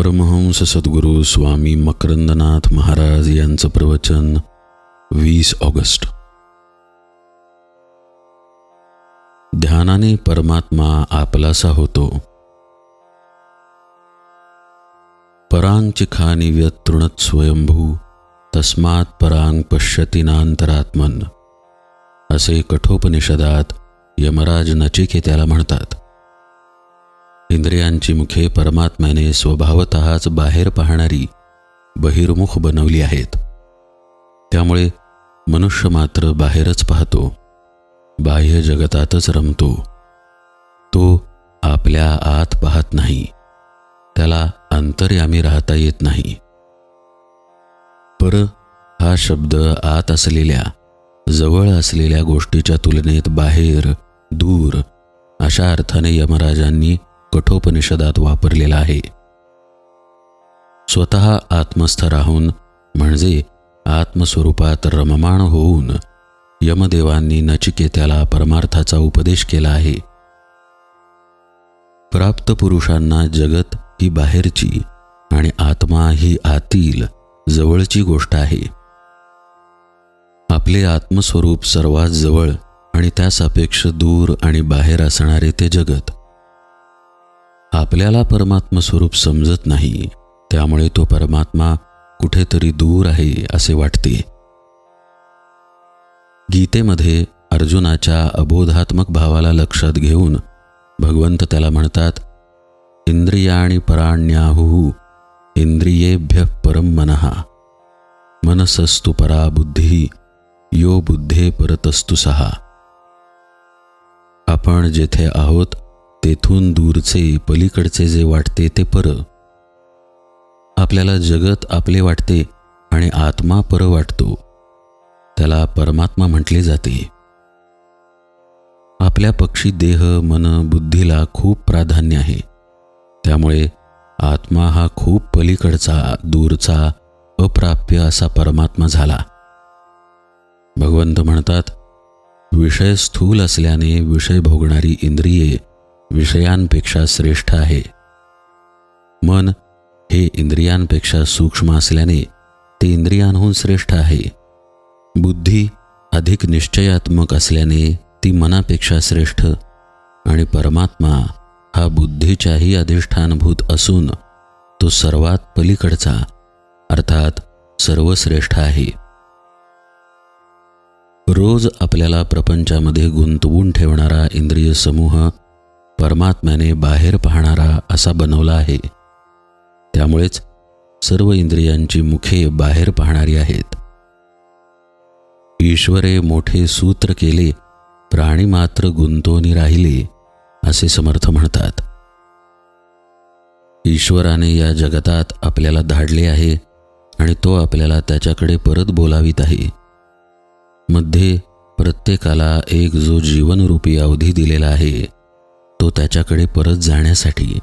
परमहंस सद्गुरू स्वामी मकरंदनाथ महाराज यांचं प्रवचन वीस ऑगस्ट. ध्यानाने परमात्मा आपलासा होतो. परांचिखानी व्यतृणत स्वयंभू तस्मात परांग पश्यतीनांतरात्मन असे कठोपनिषदात यमराज नचिकेत्याला म्हणतात. इंद्रियांची मुखे परमात्म्याने स्वभावतःच बाहेर पाहणारी बहिर्मुख बनवली आहेत. त्यामुळे मनुष्य मात्र बाहेरच पाहतो बाह्य जगतातच रमतो. तो आपल्या आत पाहत नाही त्याला अंतर्यामी राहता येत नाही. पर हा शब्द आत असलेल्या जवळ असलेल्या गोष्टीच्या तुलनेत बाहेर दूर अशा अर्थाने यमराजांनी कठोपनिषदात वापरलेला आहे. स्वतः आत्मस्थ राहून म्हणजे आत्मस्वरूपात रममाण होऊन यमदेवांनी नचिकेत्याला परमार्थाचा उपदेश केला आहे. प्राप्त पुरुषांना जगत ही बाहेरची आणि आत्मा ही आतील जवळची गोष्ट आहे. आपले आत्मस्वरूप सर्वात जवळ आणि त्यासापेक्ष दूर आणि बाहेर असणारे ते जगत. आपल्याला परमात्म स्वरूप समजत नाही त्यामुळे तो परमात्मा कुठेतरी दूर आहे असे वाटते. गीतेमध्ये अर्जुनाच्या अबोधात्मक भावाला लक्षात घेऊन भगवंत त्याला म्हणतात इंद्रियाणी पराण्याहु इंद्रियेभ्य परम मनहा मनसस्तु परा बुद्धी यो बुद्धे परतस्तु सहा आपण जेथे आहोत तेथून दूरचे पलीकडचे जे वाटते ते पर. आपल्याला जगत आपले वाटते आणि आत्मा पर वाटतो. त्याला परमात्मा म्हटले जाते. आपल्या पक्षी देह मन बुद्धीला खूप प्राधान्य आहे. त्यामुळे आत्मा हा खूप पलीकडचा दूरचा अप्राप्य असा परमात्मा झाला. भगवंत म्हणतात विषय स्थूल असल्याने विषय भोगणारी इंद्रिये विषयांपेक्षा श्रेष्ठ आहे. मन हे इंद्रियांपेक्षा सूक्ष्म असल्याने ते इंद्रियांहून श्रेष्ठ आहे. बुद्धी अधिक निश्चयात्मक असल्याने ती मनापेक्षा श्रेष्ठ आणि परमात्मा हा बुद्धीच्याही अधिष्ठानभूत असून तो सर्वात पलीकडचा अर्थात सर्वश्रेष्ठ आहे. रोज आपल्याला प्रपंचामध्ये गुंतवून ठेवणारा इंद्रिय समूह परमात्म्याने बाहेर पाहणारा असा बनवला आहे. त्यामुळेच सर्व इंद्रियांची मुखे बाहेर पाहणारी आहेत. ईश्वरे मोठे सूत्र केले प्राणी मात्र गुंतवणी राहिले असे समर्थ म्हणतात. ईश्वराने या जगतात आपल्याला धाडले आहे आणि तो आपल्याला त्याच्याकडे परत बोलावीत आहे. मध्ये प्रत्येकाला एक जो जीवनरूपी अवधी दिलेला आहे. तो त्याच्याकडे परत जाण्यासाठी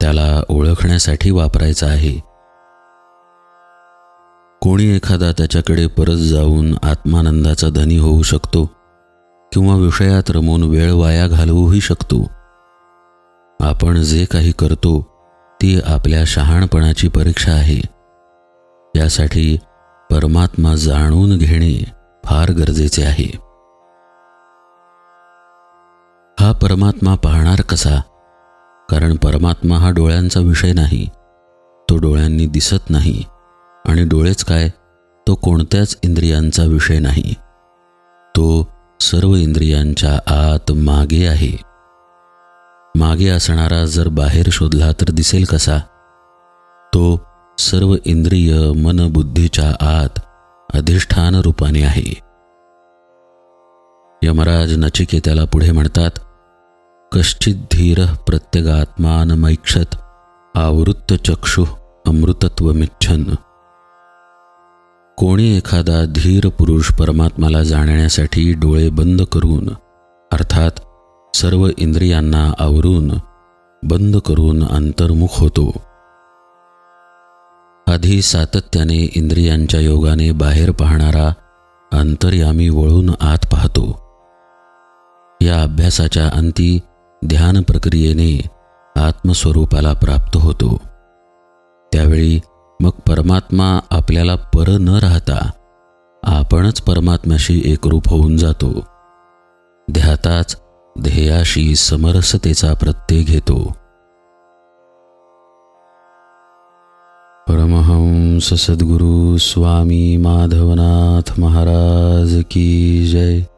त्याला ओळखण्यासाठी वापरायचा आहे. कोणी एखादा त्याच्याकडे परत जाऊन आत्मानंदाचा धनी होऊ शकतो किंवा विषयात रमून वेळ वाया घालवूही शकतो. आपण जे काही करतो ती आपल्या शहाणपणाची परीक्षा आहे. यासाठी परमात्मा जाणून घेणे फार गरजेचे आहे. हा परमात्मा पाहणार कसा? कारण परमात्मा हा डोळ्यांचा विषय नाही. तो डोळ्यांनी दिसत नाही. आणि डोळेच काय? तो कोणत्याच इंद्रियांचा विषय नाही. तो सर्व इंद्रियांच्या आत मागे आहे. मागे असणारा जर बाहेर शोधला तर दिसेल कसा? तो सर्व इंद्रिय मन बुद्धीच्या आत अधिष्ठान रूपाने आहे. यमराज नचिकेत्याला पुढे म्हणतात कश्चित धीर प्रत्यगात्मानमैक्षत आवृत्त चक्षु अमृतत्वमिच्छन। कोणी एखादा धीर पुरुष परमात्माला जाणण्यासाठी डोळे बंद करून अर्थात सर्व इंद्रियांना आवरून बंद करून अंतर्मुख होतो. आधी सातत्याने इंद्रियांच्या योगाने बाहेर पाहणारा अंतर्यामी वळून आत पाहतो. या अभ्यासाच्या अंती ध्यान प्रक्रियेने आत्मस्वरूपाला प्राप्त होतो. त्यावेळी मग परमात्मा आपल्याला पर न राहता आपणच परमात्म्याशी एकरूप होऊन जातो. ध्याताच ध्येयाशी समरसतेचा प्रत्यय घेतो. परमहंस सद्गुरु स्वामी माधवनाथ महाराज की जय.